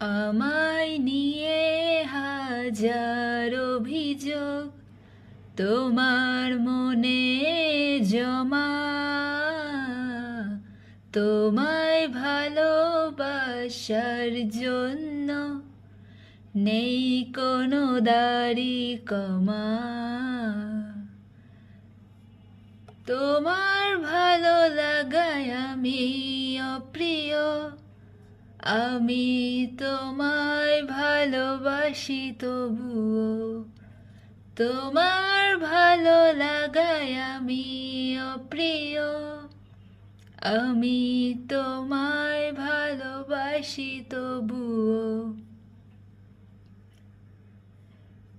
আমায় নিয়ে হাজার অভিযোগ তোমার মনে জমা। তোমায় ভালোবাসার জন্য নেই কোনো দাড়ি কমা। তোমার ভালো লাগায় আমি অপ্রিয়। আমি তোমায় ভালোবাসি তবুও, তোমার ভালো লাগায় আমি অপ্রিয়। আমি তোমায় ভালোবাসি তবুও,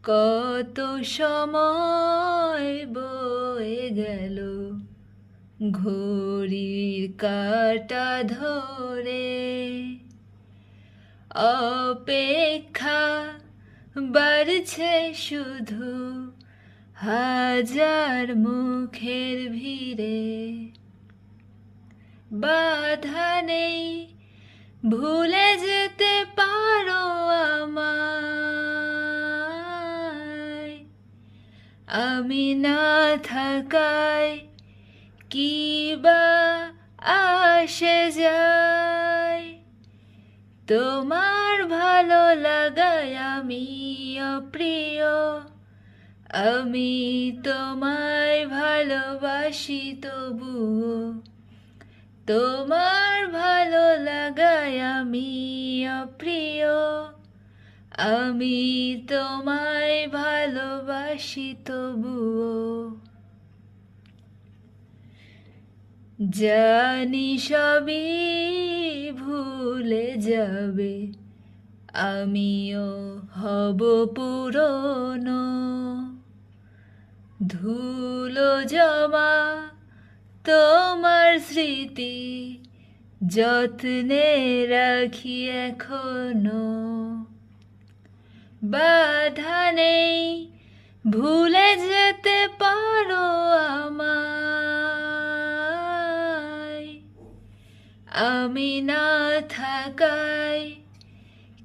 কত সময় বয়ে গেল ঘড়ির কাটা ধরে। অপেক্ষা বাড়ছে শুধু হাজার মুখের ভিড়ে। বাধা নেই, ভুলে যেতে পারো আমায়। আমি না থাকায় কি বা আসে যায়? তোমার ভালো লাগায় আমি অপ্রিয়। আমি তোমায় ভালোবাসি তবুও। তোমার ভালো লাগায় আমি অপ্রিয়। আমি তোমায় ভালোবাসি তবুও। জানি সবই ভুলে। যাবে। আমিও হব পুরনো। ধুলো জমা তোমার স্মৃতি যত্নে রাখি এখনও। বাধা নেই, ভুলে যেতে আমি না থাকায়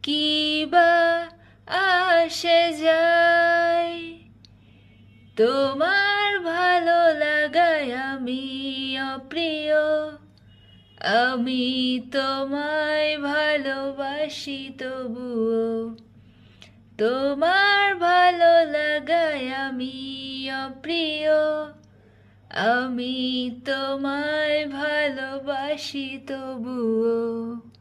কি বা আসে যায়। তোমার ভালো লাগায় আমি অপ্রিয়। আমি তোমায় ভালোবাসি তবুও। তোমার ভালো লাগায় আমি অপ্রিয়। আমি তোমায় ভালোবাসি তবুও।